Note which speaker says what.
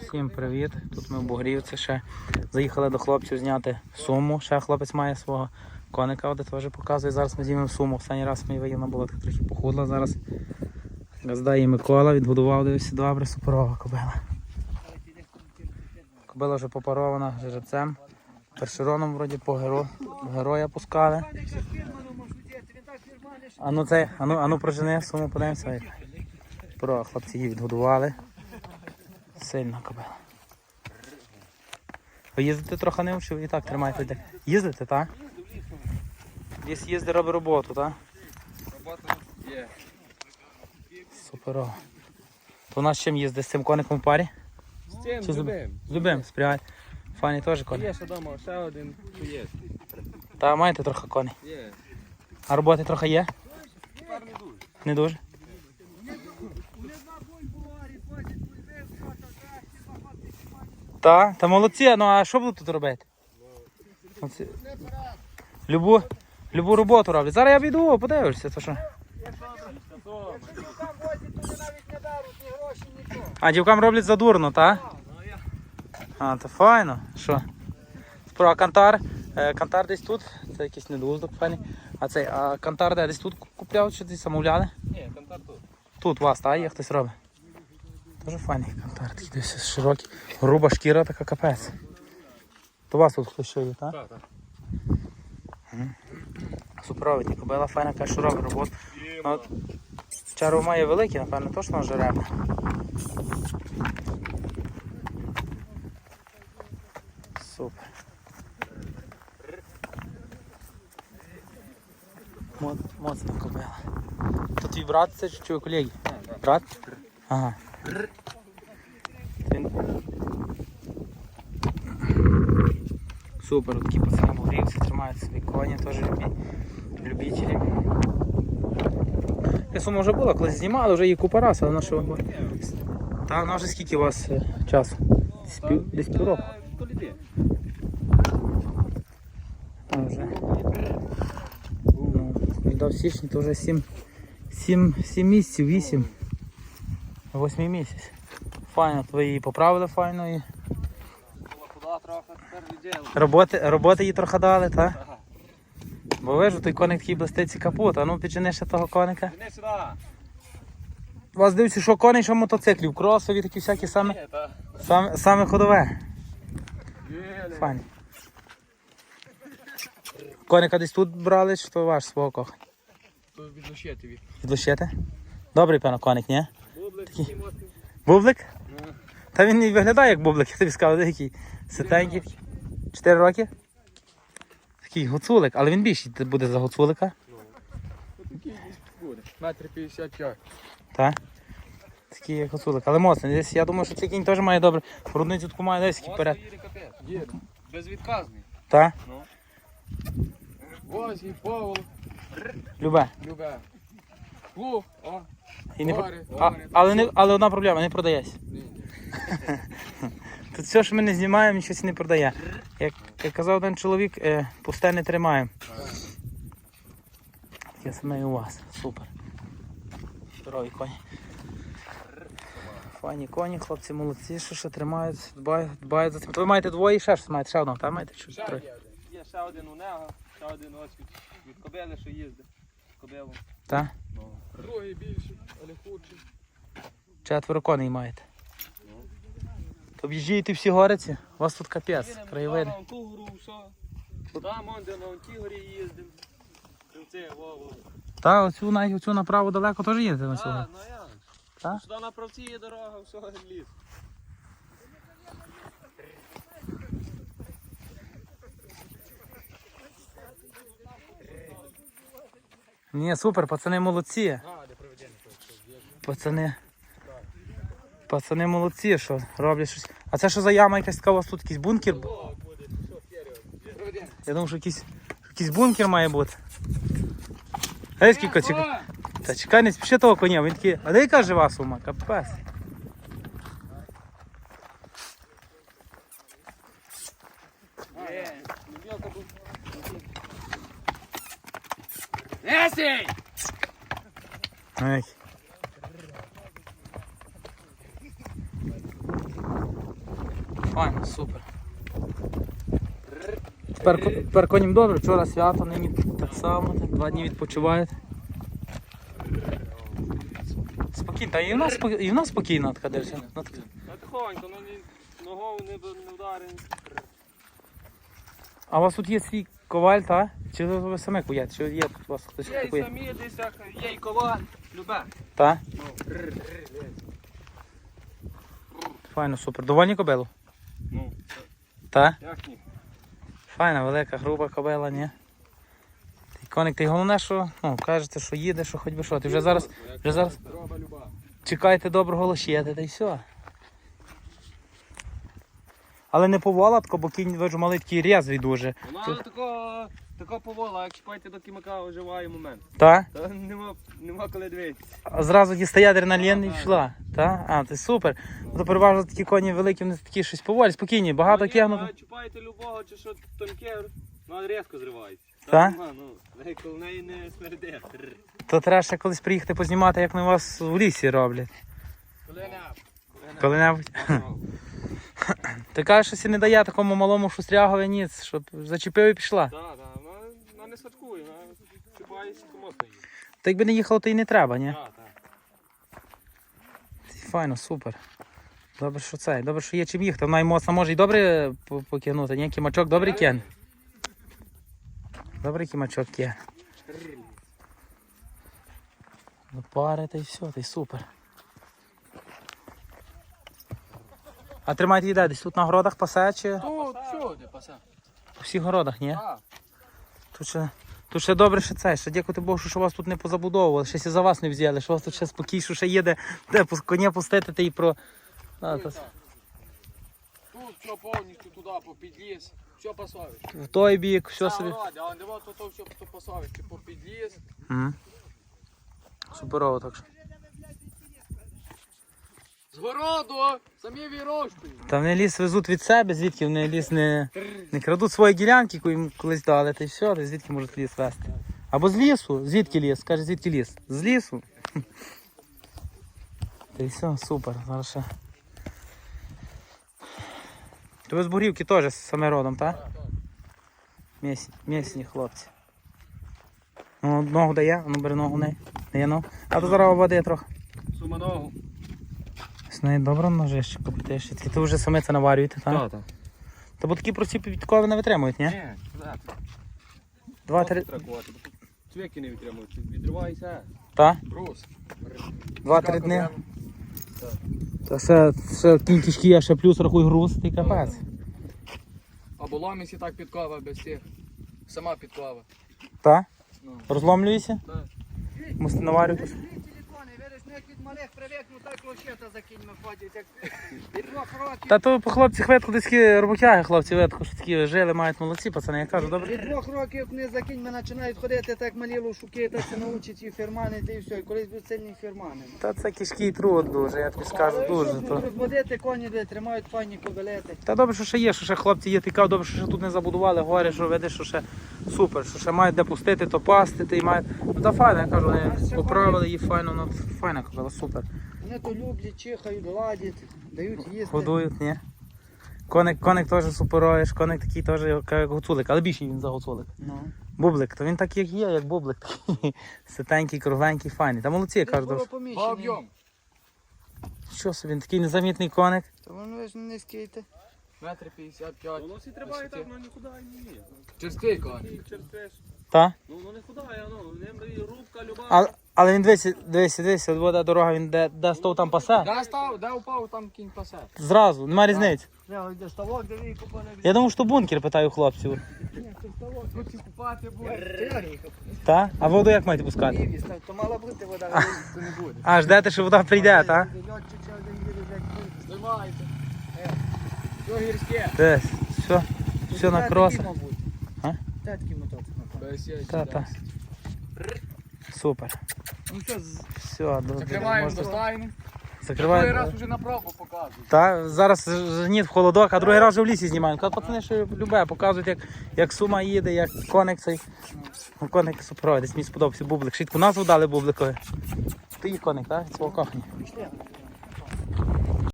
Speaker 1: Всім привіт! Тут ми в Бугрівці ще заїхали до хлопців зняти суму. Ще хлопець має свого коника, де теж показує. Зараз ми знімемо суму. Останній раз ми виїхали, була так трохи похудла. Зараз газда її Микола, відгодував, дивився добре, суперова кобила. Кобила вже попарована жеребцем. Першероном вроді по геро... героя пускали. А ну це, а ну, а ну прожени суму подивимося. Про хлопці її відгодували. Сильна кобила. Ви їздити трохи не вчив і так тримайте. де. Їздите, так? Ліс їздить, робить роботу, так?
Speaker 2: Робота є.
Speaker 1: Суперово. То у нас з чим їздить з цим коником в парі?
Speaker 2: З цим
Speaker 1: Чи з-
Speaker 2: любим.
Speaker 1: З любим, спрягай. Фані теж коник.
Speaker 2: Є ще вдома, ще один є.
Speaker 1: Та маєте трохи коней.
Speaker 2: Є.
Speaker 1: А роботи трохи є?
Speaker 2: Тепер не дуже.
Speaker 1: Не дуже? Та, та молодці, ну а що будуть тут робити? Оці- Любу, любу роботу роблять. Зараз я піду, подивишся, то що. А дівкам роблять задурно, так? А, то файно. Що? Про кантар. Е, Кантар десь тут, це якийсь недоуздок файний. А цей, а кантар де десь тут купляв чи десь замовляли?
Speaker 2: Ні, контакт тут.
Speaker 1: Тут у вас, та є хтось робить. Дуже файний кантар, такий десь широкий. Груба шкіра така капець. То вас тут хтось ще є, так?
Speaker 2: Так, так.
Speaker 1: Супровідні, кобила файна, каже, що робить роботу. Ну, має великий, напевно, точно жеребна. Супер. Моцна кобила. То твій брат це чи твій колеги? Брат? Ага. Супер, такі пацани могрівці тримають собі коні, теж любі... любителі. Я суму вже була, колись знімали, вже її купа раз, але що. Та вона вже скільки у вас е, часу? Десь пів, десь півроку. Ну, віддав січні, то вже 7, 7, 7 місяців, 8. 8 місяць. Файно, її поправили файно і
Speaker 2: відділи.
Speaker 1: роботи, роботи їй трохи дали, так? Бо ви ж той коник такий блиститься капут, а ну піджени ще того коника. У вас дивиться, що коней, що мотоциклів, кросові такі всякі саме, саме, саме ходове.
Speaker 2: Є,
Speaker 1: Файні. Коника десь тут брали, чи то ваш свого кох?
Speaker 2: Тут відлучити тобі.
Speaker 1: Відлущити? Добрий певно коник, ні?
Speaker 2: Такий.
Speaker 1: Бублик? Та він не виглядає як бублик, я тобі сказав, який ситенький. Чотири роки? Такий гуцулик, але він більший буде за гуцулика.
Speaker 2: Такий буде. Метр 55.
Speaker 1: Так? Такий як гуцулик, але моцний. Десь, я думаю, що цей кінь теж має добре. Грудницю таку має десь такий
Speaker 2: Моцний
Speaker 1: перед.
Speaker 2: їде капець. Є. Безвідказний.
Speaker 1: Так?
Speaker 2: Ну. Ось і Павло.
Speaker 1: Любе.
Speaker 2: Любе. Плуг. О.
Speaker 1: І не... А, але, не, але одна проблема, не продається. Тут все, що ми не знімаємо, щось не продає. Як, як казав один чоловік, е, пусте не тримаємо. Таке саме і у вас. Супер. Здорові коні. Файні коні, хлопці молодці, що ще тримають, дбають, дбають за цим. Ви маєте двоє і ще щось маєте, ще одного, там маєте чи
Speaker 2: Ще є. Є ще один у нього, ще один ось від, від кобили, що їздить. Кобилу.
Speaker 1: Так?
Speaker 2: Другий більший, але худший.
Speaker 1: Четверо коней маєте. То об'їжджаєте всі гориці, у вас тут капець, краєвиди.
Speaker 2: На все. Там он, де на тій горі їздив. Це, во, во.
Speaker 1: Та оцю, на, оцю направо далеко теж їдете на цього.
Speaker 2: А, ну я.
Speaker 1: Так?
Speaker 2: Сюди на правці є дорога, все, ліс.
Speaker 1: Ні, супер, пацани молодці. Пацани. Пацани молодці, що роблять щось. А це що за яма якась така у вас тут якийсь бункер? Я думав, що якийсь, якийсь бункер має бути. Ей, скільки чекай. Та чекай, не спіши того коня, він такий. А де яка жива сума? Капець. Файно, супер. Тепер, тепер коням добре, вчора свято, нині так само, так, два дні відпочивають. Спокійно, та і в нас, спо- і в нас спокійно така так-
Speaker 2: тихонько, ну ні, ногою не, не вдарені.
Speaker 1: А у вас тут є свій коваль, та? Чи ви, ви самі куєте? Чи є у вас хтось
Speaker 2: Є
Speaker 1: кує?
Speaker 2: самі десь, як є й коваль, любе.
Speaker 1: Та?
Speaker 2: Ну,
Speaker 1: Файно, супер. Довольні кобилу? Та?
Speaker 2: як ні?
Speaker 1: Файна, велика, груба кобила, ні? Ти коник, ти головне, що ну, кажете, що їде, що хоч би що. Ти вже зараз, вже зараз чекайте доброго лощети, та й все. Але не поволатко, бо кінь виджу малий такий дуже.
Speaker 2: Вона такого, такого повола, як чіпайте до кімака, оживає момент.
Speaker 1: Та?
Speaker 2: Та нема, нема коли дивитися.
Speaker 1: А зразу дістає адреналін і йшла. Та? А, ти супер. Ну, То переважно такі коні великі, вони такі щось поволі, спокійні, багато
Speaker 2: Ну, ні,
Speaker 1: кигнути.
Speaker 2: Чіпаєте любого, чи що тонке, ну різко зривається.
Speaker 1: Та?
Speaker 2: нема, ну, коли неї не смерде.
Speaker 1: То треба ще колись приїхати познімати, як на вас в лісі роблять.
Speaker 2: Коли-небудь.
Speaker 1: Коли-небудь. Ти кажеш, що не дає такому малому шустрягові ніц, щоб зачепив і пішла.
Speaker 2: Так, так, вона, вона не садкує, вона чіпається, то моцно її.
Speaker 1: Та якби не їхало, то й не треба, ні?
Speaker 2: Так, так.
Speaker 1: Файно, супер. Добре, що це. Добре, що є чим їхати. Вона й моцно може і добре покинути, ні? Кімачок добрий кен. Добрий кімачок є. До пари та й все, та й супер. А тримайте їде десь тут на городах пасе чи
Speaker 2: Тут всюди паса.
Speaker 1: по всіх городах, ні?
Speaker 2: Так.
Speaker 1: Тут ще, тут ще добре, що це, ще дякувати Богу, що вас тут не позабудовували, ще за вас не взяли, що вас тут ще спокій, що ще їде, де коня пустити та й про. А, та,
Speaker 2: Тут все повністю туди, по підліз, все пасовище.
Speaker 1: в той бік, все собі.
Speaker 2: А не то, то все по по підліз.
Speaker 1: Мгм. Суперово так що.
Speaker 2: З городу, самі вірочкою.
Speaker 1: Та вони ліс везуть від себе, звідки вони ліс не, не крадуть свої ділянки, яку їм колись дали, та й все, та звідки можуть ліс вести. Або з лісу, звідки ліс? Каже, звідки ліс? З лісу. Та й все, супер. Зараз ще. То ви з Бурівки теж саме родом, так? Місні, місні хлопці. Ну, ногу дає, ну бери ногу не. Дає ногу. А то зараз води трохи.
Speaker 2: Сума ногу.
Speaker 1: З неї добре ножище купити. Тільки то вже саме це наварюєте, так?
Speaker 2: так.
Speaker 1: Та бо такі прості підкови не витримують, ні?
Speaker 2: Ні, так. Бо тут цвяки не відтримують, відривається.
Speaker 1: Та?
Speaker 2: Брус.
Speaker 1: Два-три дні. Та ще, ще кінь кишки, а ще плюс рахуй груз, ти капець.
Speaker 3: Або ломіться так підкова без тих. Сама підкова.
Speaker 1: Та?
Speaker 3: Ну.
Speaker 1: Розломлюєшся?
Speaker 3: Так.
Speaker 1: Мусите наварюватися.
Speaker 4: телефони, видиш, не як від малих привикну, так лощета за кіньми ходять, як від двох років.
Speaker 1: Та то по хлопці хвитку десь такі роботяги, хлопці видко, що такі жили, мають молодці, пацани, я кажу, добре.
Speaker 4: Від двох років не за кіньми починають ходити, так малі лошуки, так се научать і фірмани, та і все, і колись будуть сильні фірмани.
Speaker 1: Та це кишкий труд дуже, я тобі скажу, дуже. То.
Speaker 4: розводити коні, де тримають файні кобилети.
Speaker 1: Та добре, що ще є, що ще хлопці є, ти кажу, добре, що ще тут не забудували гори, що видиш, що ще супер, що ще мають де пустити, то пасти, ти мають. Ну та файно, я кажу, вони поправили її файно, ну файна кобила, супер.
Speaker 4: Вони то люблять, чихають, гладять, дають їсти.
Speaker 1: Годують, ні. Коник, коник теж супероєш, коник такий теж як гуцулик, але більший він за гуцулик.
Speaker 4: Ну.
Speaker 1: Бублик, то він так як є, як бублик такий. Ситенький, кругленький, файний. Та молодці, я кажу,
Speaker 3: По об'єм.
Speaker 1: що собі, він такий незамітний коник.
Speaker 4: Та воно ж не скейте.
Speaker 3: Метр 55.
Speaker 2: Воно всі тримає так, ну нікуди не є.
Speaker 3: Черсткий коник.
Speaker 2: Через те ж.
Speaker 1: Та?
Speaker 2: Ну воно не худає, ну, ним і рубка люба.
Speaker 1: А, але він дивися, дивися, дивися, от буде дорога, він де, де стов там пасе.
Speaker 3: Де став, де упав, там кінь пасе.
Speaker 1: Зразу, нема різниці.
Speaker 4: Я йде ставок, де ви купали.
Speaker 1: Я думав, що бункер, питаю хлопців.
Speaker 3: Тут і купати буде.
Speaker 1: Та? А воду як маєте пускати?
Speaker 4: Вівіз, так, то мала бути вода,
Speaker 3: Це не буде.
Speaker 1: А, ждете, що вода прийде, та?
Speaker 4: Льотчик ще один їде, як.
Speaker 3: Знімайте. Все гірське.
Speaker 1: Десь, все, все на кросах. А?
Speaker 4: Та мотоцикл,
Speaker 3: є.
Speaker 1: Та, та. Супер.
Speaker 4: Ну що, з-
Speaker 1: Все, добре.
Speaker 3: Закриваємо,
Speaker 1: можна-.
Speaker 3: Другий
Speaker 1: Закриваємо.
Speaker 3: раз вже на пробу показують.
Speaker 1: Та, зараз ні в холодок, а другий раз вже в лісі знімаємо. Кажуть, пацани, що любе, показують, як, як сума їде, як коник цей. Ну, коник суперовий, десь мені сподобався бублик. Швидку назву дали бубликові. Ти їх коник, так? Свого кохання.